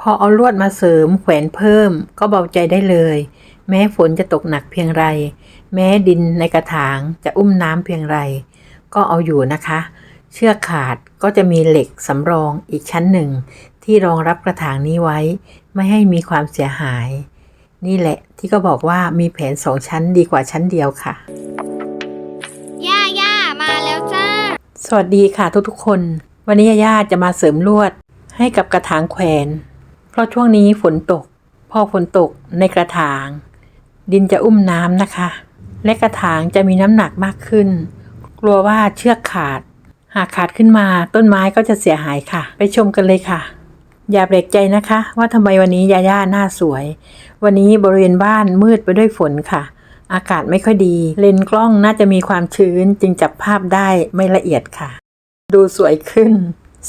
พอเอาลวดมาเสริมแขวนเพิ่มก็เบาใจได้เลย แม้ฝนจะตกหนักเพียงไร แม้ดินในกระถางจะอุ้มน้ำเพียงไร ก็เอาอยู่นะคะ เชือกขาดก็จะมีเหล็กสำรองอีกชั้นหนึ่ง ที่รองรับกระถางนี้ไว้ ไม่ให้มีความเสียหาย นี่แหละที่ก็บอกว่ามีแผนสองชั้นดีกว่าชั้นเดียวค่ะ ย่าย่ามาแล้วจ้า สวัสดีค่ะทุกๆคน วันนี้ย่าจะมาเสริมลวดให้กับกระถางแขวนเพ ราะช่วงนี้ฝนตก พอฝนตกในกระถาง ดินจะอุ้มน้ำนะคะ และกระถางจะมีน้ำหนักมากขึ้น กลัวว่าเชือกขาด หากขาดขึ้นมาต้นไม้ก็จะเสียหายค่ะ ไปชมกันเลยค่ะ อย่าเบรกใจนะคะ ว่าทำไมวันนี้ยาย่าหน้าสวย วันนี้บริเวณบ้านมืดไปด้วยฝนค่ะ อากาศไม่ค่อยดี เลนกล้องน่าจะมีความชื้นจึงจับภาพได้ไม่ละเอียดค่ะ ดูสวยขึ้น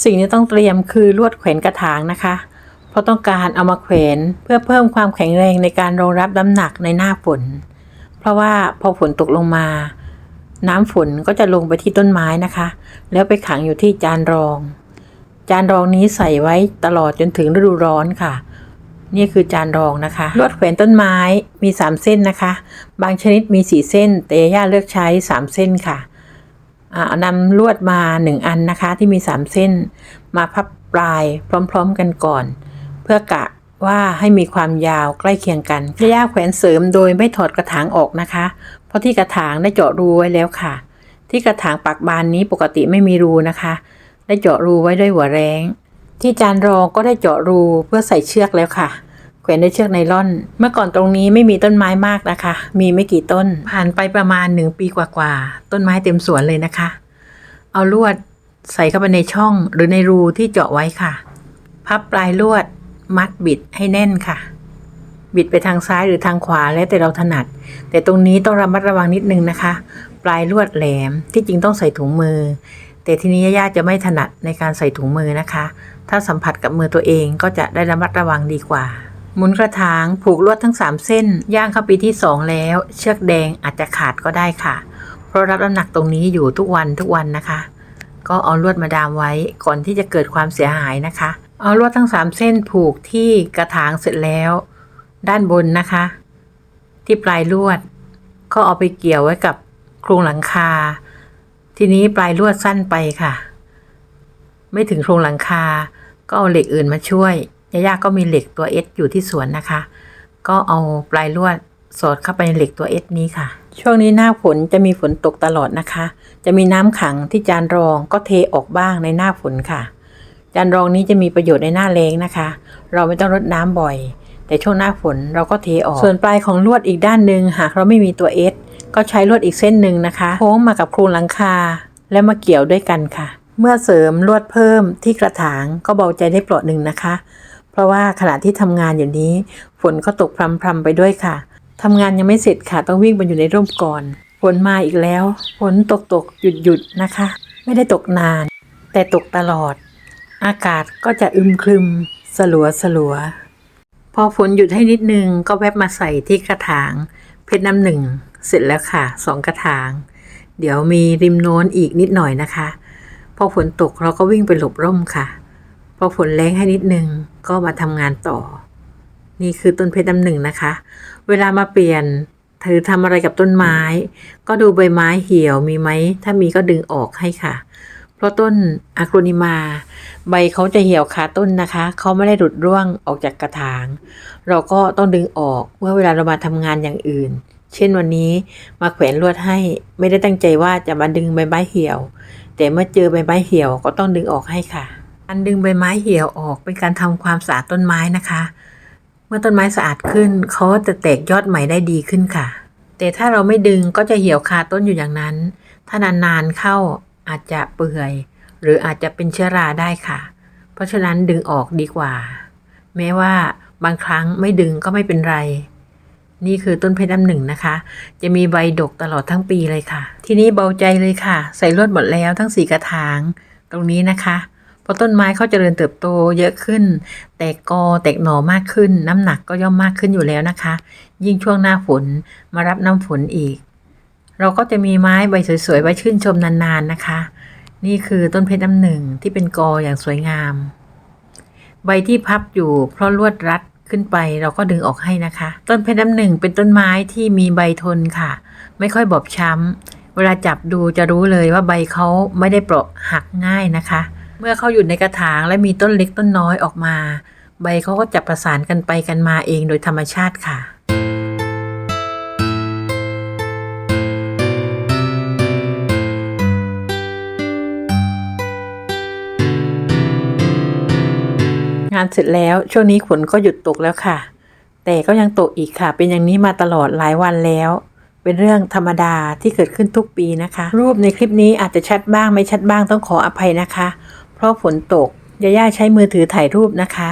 สิ่งที่ต้องเตรียมคือลวดแขวนกระถางนะคะ เพราต้องการเอามาแขวนเพื่อเพิ่มความแข็งแรงในการรองรับน้ำหนักในหน้าฝน เพราะว่าพอฝนตกลงมา น้ำฝนก็จะลงไปที่ต้นไม้นะคะ แล้วไปขังอยู่ที่จานรอง จานรองนี้ใส่ไว้ตลอดจนถึงฤดูร้อนค่ะ นี่คือจานรองนะคะ ลวดแขวนต้นไม้มี 3 เส้นนะคะ บางชนิดมี 4 เส้นแต่ย่าเลือกใช้ 3 เส้นค่ะอ่านำลวดมา 1 อันนะคะที่มี 3 เส้น มาพับปลายพร้อม ๆ กันก่อน พื่อกะว่าให้มีความยาวใกล้เคียงกันย่าแขวนเสริมโดยไม่ถอดกระถางออกนะคะ เพราะที่กระถางได้เจาะรูไว้แล้วค่ะ ที่กระถางปักบานนี้ปกติไม่มีรูนะคะ ได้เจาะรูไว้ด้วยหัวแรงที่จานรองก็ได้เจาะรูเพื่อใส่เชือกแล้วค่ะ แขวนด้วยเชือกไนล่อน เมื่อก่อนตรงนี้ไม่มีต้นไม้มากนะคะ มีไม่กี่ต้น ผ่านไปประมาณหนึ่งปีกว่าๆ ต้นไม้เต็มสวนเลยนะคะ เอาลวดใส่เข้าไปในช่องหรือในรูที่เจาะไว้ค่ะ พับปลายลวด มัดบิดให้แน่นค่ะ บิดไปทางซ้ายหรือทางขวาแล้วแต่เราถนัด แต่ตรงนี้ต้องระมัดระวังนิดนึงนะคะ ปลายลวดแหลมที่จริงต้องใส่ถุงมือ แต่ทีนี้ญาติจะไม่ถนัดในการใส่ถุงมือนะคะ ถ้าสัมผัสกับมือตัวเองก็จะได้ระมัดระวังดีกว่าหมุนกระถางผูกลวดทั้ง 3 เส้น ย่างเข้าปีที่ 2 แล้ว เชือกแดงอาจจะขาดก็ได้ค่ะ เพราะรับน้ำหนักตรงนี้อยู่ทุกวันทุกวันนะคะ ก็เอาลวดมาดามไว้ก่อนที่จะเกิดความเสียหายนะคะ เอาลวดทั้ง3เส้นผูกที่กระถางเสร็จแล้ว ด้านบนนะคะ ที่ปลายลวด ก็เอาไปเกี่ยวไว้กับโครงหลังคา ทีนี้ปลายลวดสั้นไปค่ะ ไม่ถึงโครงหลังคา ก็เอาเหล็กอื่นมาช่วยยาย่าก็มีเหล็กตัวเอสอยู่ที่สวนนะคะ ก็เอาปลายลวดสอดเข้าไปในเหล็กตัวเอสนี้ค่ะ ช่วงนี้หน้าฝนจะมีฝนตกตลอดนะคะ จะมีน้ำขังที่จานรองก็เทออกบ้างในหน้าฝนค่ะ จานรองนี้จะมีประโยชน์ในหน้าแล้งนะคะ เราไม่ต้องรดน้ำบ่อย แต่ช่วงหน้าฝนเราก็เทออก ส่วนปลายของลวดอีกด้านหนึ่งหากเราไม่มีตัวเอสก็ใช้ลวดอีกเส้นหนึ่งนะคะโค้งมากับโครงหลังคา แล้วมาเกี่ยวด้วยกันค่ะ เมื่อเสริมลวดเพิ่มที่กระถางก็เบาใจได้เปลาะหนึ่งนะคะ เพราะว่าขณะที่ทำงานอยู่นี้ ฝนก็ตกพรำๆไปด้วยค่ะทำงานยังไม่เสร็จค่ะต้องวิ่งไปอยู่ในร่มก่อนฝนมาอีกแล้วฝนตกตกหยุดหยุดๆนะคะ ไม่ได้ตกนาน แต่ตกตลอด อากาศก็จะอึมครึม สลัวสลัว พอฝนหยุดให้นิดนึงก็แวบมาใส่ที่กระถาง เพชรน้ำหนึ่ง เสร็จแล้วค่ะสองกระถาง เดี๋ยวมีริมโน้นอีกนิดหน่อยนะคะ พอฝนตกเราก็วิ่งไปหลบร่มค่ะ พอฝนแรงให้นิดนึงก็มาทำงานต่อ นี่คือต้นเพชรน้ำหนึ่งนะคะ เวลามาเปลี่ยนเธอทำอะไรกับต้นไม้ ก็ดูใบไม้เหี่ยวมีไหม ถ้ามีก็ดึงออกให้ค่ะ เพราะต้นอะครนิมา ใบเขาจะเหี่ยวคาต้นนะคะ เขาไม่ได้หลุดร่วงออกจากกระถาง เราก็ต้องดึงออกเมื่อเวลาเรามาทำงานอย่างอื่น เช่นวันนี้มาแขวนลวดให้ไม่ได้ตั้งใจว่าจะมาดึงใบไม้เหี่ยว แต่เมื่อเจอใบไม้เหี่ยวก็ต้องดึงออกให้ค่ะการดึงใบไม้เหี่ยวออกเป็นการทำความสะอาดต้นไม้นะคะ เมื่อต้นไม้สะอาดขึ้นเขาจะแตกยอดใหม่ได้ดีขึ้นค่ะ แต่ถ้าเราไม่ดึงก็จะเหี่ยวคาต้นอยู่อย่างนั้น ถ้านานๆเข้า อาจจะเปื่อย หรืออาจจะเป็นเชื้อราได้ค่ะ เพราะฉะนั้นดึงออกดีกว่า แม้ว่าบางครั้งไม่ดึงก็ไม่เป็นไร นี่คือต้นเพชรน้ำหนึ่งนะคะ จะมีใบดกตลอดทั้งปีเลยค่ะ ทีนี้เบาใจเลยค่ะ ใส่ลวดหมดแล้วทั้งสี่กระถาง ตรงนี้นะคะพอต้นไม้เขาเจริญเติบโตเยอะขึ้น แตกกอแตกหน่อมากขึ้น น้ำหนักก็ย่อมมากขึ้นอยู่แล้วนะคะ ยิ่งช่วงหน้าฝนมารับน้ำฝนอีก เราก็จะมีไม้ใบสวยๆ ไว้ชื่นชมนานๆนะคะ นี่คือต้นเพชรน้ำหนึ่งที่เป็นกออย่างสวยงาม ใบที่พับอยู่เพราะลวดรัดขึ้นไปเราก็ดึงออกให้นะคะ ต้นเพชรน้ำหนึ่งเป็นต้นไม้ที่มีใบทนค่ะ ไม่ค่อยบอบช้ำ เวลาจับดูจะรู้เลยว่าใบเขาไม่ได้เปราะหักง่ายนะคะ เมื่อเขาอยู่ในกระถางและมีต้นเล็กต้นน้อยออกมา ใบเขาก็จะประสานกันไปกันมาเองโดยธรรมชาติค่ะานเสร็จแล้ว ช่วงนี้ฝนก็หยุดตกแล้วค่ะ แต่ก็ยังตกอีกค่ะ เป็นอย่างนี้มาตลอดหลายวันแล้ว เป็นเรื่องธรรมดาที่เกิดขึ้นทุกปีนะคะ รูปในคลิปนี้อาจจะชัดบ้างไม่ชัดบ้างต้องขออภัยนะคะ เพราะฝนตกยาย่าใช้มือถือถ่ายรูปนะคะ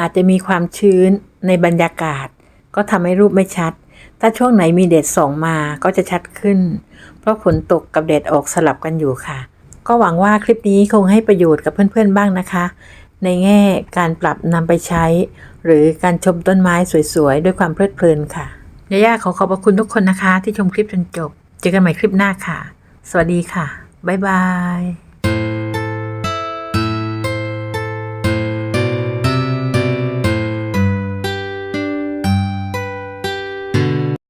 อาจจะมีความชื้นในบรรยากาศ ก็ทำให้รูปไม่ชัด ถ้าช่วงไหนมีแดดส่องมาก็จะชัดขึ้น เพราะฝนตกกับแดดออกสลับกันอยู่ค่ะ ก็หวังว่าคลิปนี้คงให้ประโยชน์กับเพื่อนๆบ้างนะคะ ในแง่การปรับนำไปใช้ หรือการชมต้นไม้สวยๆ ด้วยความเพลิดเพลินค่ะยาย่าขอขอบพระคุณทุกคนนะคะ ที่ชมคลิปจนจบ เจอกันใหม่คลิปหน้าค่ะ สวัสดีค่ะ บ๊ายบาย